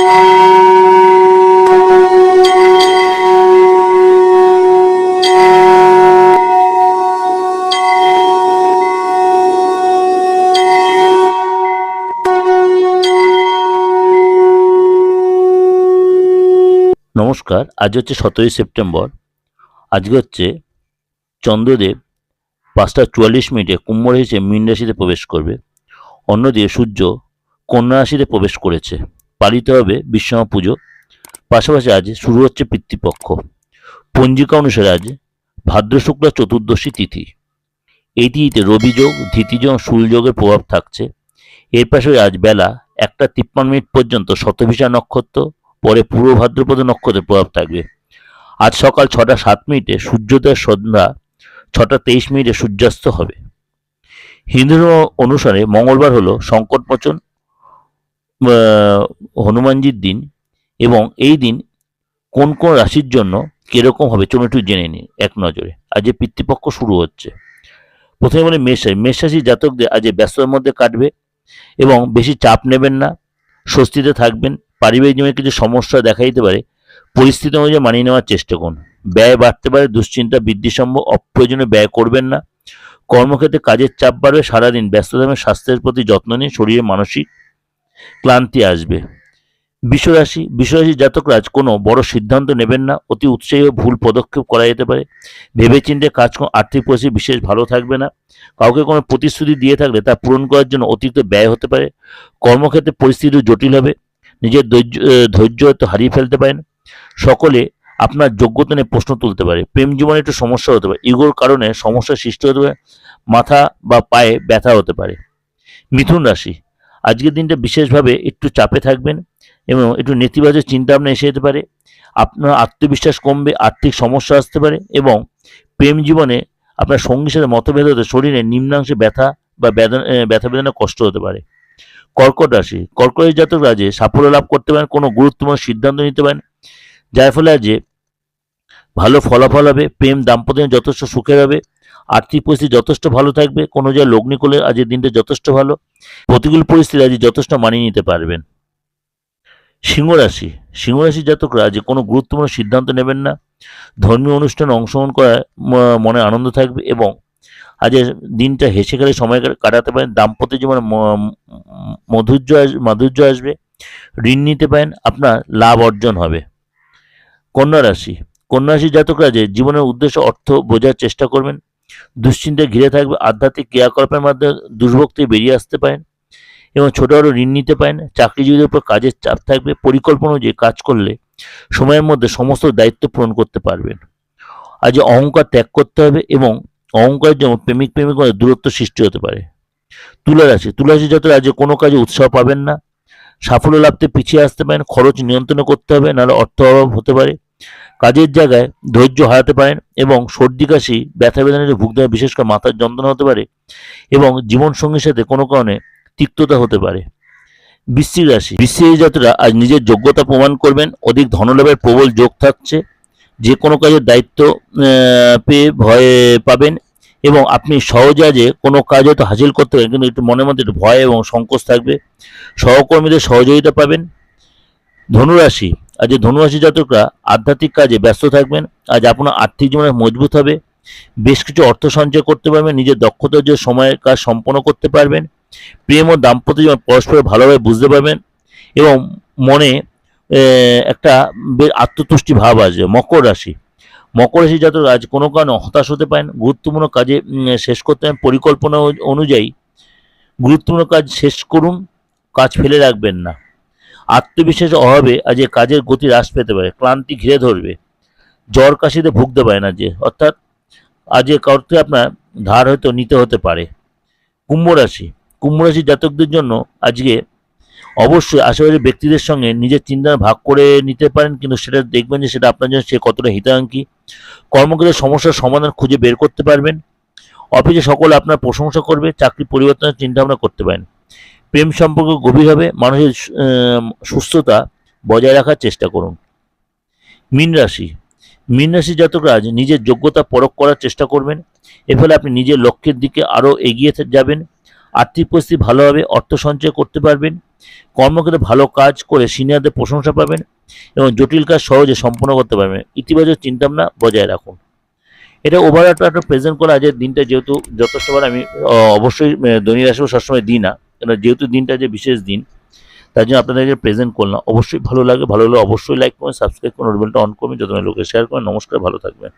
নমস্কার, আজ হচ্ছে সতেরোই সেপ্টেম্বর। আজকে হচ্ছে চন্দ্রদেব পাঁচটা চুয়াল্লিশ মিনিটে কুম্ভ রাশিতে মীন রাশিতে প্রবেশ করবে। অন্যদিকে সূর্য কন্যা রাশিতে প্রবেশ করেছে। পালিত হবে বিশ্বমা পুজো। পাশাপাশি আজ শুরু হচ্ছে পিতৃপক্ষ। পঞ্জিকা অনুসারে আজ ভাদ্র শুক্লা চতুর্দশী তিথি। এই তিথিতে রবিযোগ ধৃতিযোগ সূর্যযোগের প্রভাব থাকছে। এর পাশাপাশি আজ বেলা একটা তিপ্পান্ন মিনিট পর্যন্ত শতভিষা নক্ষত্র, পরে পূর্ব ভাদ্রপদ নক্ষত্রের প্রভাব থাকবে। আজ সকাল ছটা সাত মিনিটে সূর্যোদয়ের সন্ধ্যা ছটা তেইশ মিনিটে সূর্যাস্ত হবে। হিন্দু অনুসারে মঙ্গলবার হলো সংকটমোচন হনুমানজির দিন এবং এই দিন কোন কোন রাশির জন্য কীরকম হবে চলুন একটু জেনে নিন এক নজরে। আজ যে পিতৃপক্ষ শুরু হচ্ছে। প্রথমে বলে মেষ রাশি মেষ রাশির জাতকদের আজ ব্যস্ততার মধ্যে কাটবে এবং বেশি চাপ নেবেন না, স্বস্তিতে থাকবেন, পারিবারিক জীবনে কিছু সমস্যা দেখা দিতে পারে, পরিস্থিতি অনুযায়ী মানিয়ে নেওয়ার চেষ্টা করুন। ব্যয় বাড়তে পারে, দুশ্চিন্তা বৃদ্ধি সম্ভব অপ্রয়োজনে ব্যয় করবেন না। কর্মক্ষেত্রে কাজের চাপ বাড়বে, সারাদিন ব্যস্ত থাকবেন স্বাস্থ্যের প্রতি যত্ন নিন, শরীরে মানসিক ক্লান্তি আসবে। বিশ্বরাশি বিশ্বরাশি জাতকরা আজ কোনো বড় সিদ্ধান্ত নেবেন না, অতি উৎসাহী ভুল পদক্ষেপ করা যেতে পারে। ভেবেচিন্তে কাজ আর্থিক পরিস্থিতি বিশেষ ভালো থাকবে না। কাউকে কোনো প্রতিশ্রুতি দিয়ে থাকলে তা পূরণ করার জন্য অতিরিক্ত ব্যয় হতে পারে। কর্মক্ষেত্রে পরিস্থিতি জটিল হবে, নিজের ধৈর্য ধৈর্য হয়তো হারিয়ে ফেলতে পারেন। সকলে আপনার যোগ্যতা নিয়ে প্রশ্ন তুলতে পারে। প্রেম জীবনে একটু সমস্যা হতে পারে। ইগোর কারণে সমস্যার সৃষ্টি হতে পারে। মাথা বা পায়ে ব্যথা হতে পারে। মিথুন রাশি আজকের দিনটা বিশেষভাবে একটু চাপে থাকবেন এবং একটু নেতিবাচক চিন্তা ভাবনা এসে যেতে পারে। আপনার আত্মবিশ্বাস কমবে, আর্থিক সমস্যা আসতে পারে এবং প্রেম জীবনে আপনার সঙ্গীর সাথে মতভেদ হতে, শরীরে নিম্নাংশে ব্যথা বা ব্যথা বেদনা কষ্ট হতে পারে। কর্কট রাশি, কর্কট জাতক রাজে সাফল্য লাভ করতে পারেন, কোনো গুরুত্বপূর্ণ সিদ্ধান্ত নিতে পারেন, যার ফলে আজ ভালো ফলাফল হবে, প্রেম দাম্পত্য যথেষ্ট সুখের হবে আর্থিক পরিস্থিতি যথেষ্ট ভালো থাকবে, কোনো জায়গায় লগ্নি করলে আজকের দিনটা যথেষ্ট ভালো, প্রতিকূল পরিস্থিতি আজ যথেষ্ট মানিয়ে নিতে পারবেন। সিংহ রাশি, সিংহ রাশির জাতকরা আজ কোনো গুরুত্বপূর্ণ সিদ্ধান্ত নেবেন না, ধর্মীয় অনুষ্ঠানে অংশগ্রহণ করায় মনে আনন্দ থাকবে এবং আজ দিনটা হেসে খেলে সময় কাটাতে পারেন, দাম্পত্য জীবনে মধুর্য মাধুর্য আসবে, ঋণ নিতে পারেন, আপনার লাভ অর্জন হবে। কন্যা রাশি কন্যা রাশির জাতকরা যে জীবনের উদ্দেশ্য, অর্থ বোঝার চেষ্টা করবেন, দুশ্চিন্তায় ঘিরে থাকবে, আধ্যাত্মিক ক্রিয়াকলাপের মাধ্যমে দুর্ভোগ থেকে বেরিয়ে আসতে পারেন এবং ছোট বড় ঋণ নিতে পারেন। চাকরিজীবীদের উপর কাজের চাপ থাকবে, পরিকল্পনা অনুযায়ী কাজ করলে সময়ের মধ্যে সমস্ত দায়িত্ব পূরণ করতে পারবেন। আজ অহংকার ত্যাগ করতে হবে এবং অহংকারের জন্য প্রেমিক প্রেমিক দূরত্ব সৃষ্টি হতে পারে। তুলা রাশি তুলা রাশি যত আজ কোনো কাজে উৎসাহ পাবেন না। সাফল্য লাভতে পিছিয়ে আসতে পারেন, খরচ নিয়ন্ত্রণ করতে হবে, নাহলে অর্থ অভাব হতে পারে। কাজের জায়গায় ধৈর্য হারাতে পারেন এবং সর্দি, কাশি, ব্যথা বেদনায় ভুগতে হয় বিশেষ করে মাথার যন্ত্রণা হতে পারে এবং জীবন সঙ্গীর সাথে কোনো কারণে তিক্ততা হতে পারে। বৃশ্চিক রাশি, বৃশ্চিক জাতরা আজ নিজের যোগ্যতা প্রমাণ করবেন, অধিক ধনলাভের প্রবল যোগ থাকছে, যে কোনো কাজের দায়িত্ব পেয়ে ভয় পাবেন এবং আপনি সহজে আজে কোনো কাজ হয়তো হাসিল করতে পারেন, কিন্তু একটু মনের মধ্যে একটু ভয় এবং সংকোচ থাকবে। সহকর্মীদের সহযোগিতা পাবেন। ধনুরাশি আজ এই ধনুরাশি জাতকরা আধ্যাত্মিক কাজে ব্যস্ত থাকবেন, আজ আপনার আর্থিক জীবনে মজবুত হবে, বেশ কিছু অর্থ সঞ্চয় করতে পারবেন, নিজের দক্ষতার যে সময়ের কাজ সম্পন্ন করতে পারবেন, প্রেম ও দাম্পত্য জীবন পরস্পর ভালোভাবে বুঝতে পারবেন এবং মনে একটা আত্মতুষ্টি ভাব আসবে, মকর রাশি। মকর রাশি জাতক আজ কোনো কারণে হতাশ হতে পারেন, গুরুত্বপূর্ণ কাজে শেষ করতে পারেন, পরিকল্পনা অনুযায়ী গুরুত্বপূর্ণ কাজ শেষ করুন, কাজ ফেলে রাখবেন না। আত্মবিশ্বাসের অভাবে আজ এ কাজের গতি হ্রাস পেতে পারে, ক্লান্তি ঘিরে ধরবে। জ্বর কাশিতে ভুগতে পারে না যে, অর্থাৎ আজ এ কাউকে আপনার ধার হয়তো নিতে হতে পারে। কুম্ভ রাশি, কুম্ভ জাতকদের জন্য আজকে অবশ্যই আশেপাশের ব্যক্তিদের সঙ্গে নিজের চিন্তা ভাগ করে নিতে পারেন, কিন্তু সেটা দেখবেন যে সেটা আপনার জন্য সে কতটা হিতাকাঙ্ক্ষী। কর্মক্ষেত্রে সমস্যার সমাধান খুঁজে বের করতে পারবেন। অফিসে সকলে আপনার প্রশংসা করবে, চাকরি পরিবর্তনের চিন্তা ভাবনা করতে পারেন। প্রেম সম্পর্ক গভীর হবে, মানুষের সুস্থতা বজায় রাখার চেষ্টা করুন। মীন রাশি। মীন রাশি জাতকরা নিজের যোগ্যতা পরখ করার চেষ্টা করবেন। এর ফলে আপনি নিজের লক্ষ্যের দিকে আরও এগিয়ে যাবেন। আর্থিক পরিস্থিতি ভালো হবে অর্থ সঞ্চয় করতে পারবেন। কর্মক্ষেত্রে ভালো কাজ করে সিনিয়রদের প্রশংসা পাবেন এবং জটিল কাজ সহজে সম্পন্ন করতে পারবেন। ইতিবাচক চিন্তাভাবনা বজায় রাখুন। এটা ওভারঅল প্রেজেন্ট করা, আজকের দিনটা যেহেতু যথেষ্টবার আমি অবশ্যই দৈনিক রাশি সবসময় দিই না। যেহেতু দিনটা যে বিশেষ দিন, তার জন্য আপনাদেরকে প্রেজেন্ট করলাম। অবশ্যই ভালো লাগে, ভালো হলে অবশ্যই লাইক করবেন সাবস্ক্রাইব করুন বেলটা অন করবেন যত লোকে শেয়ার করেন নমস্কার, ভালো থাকবেন।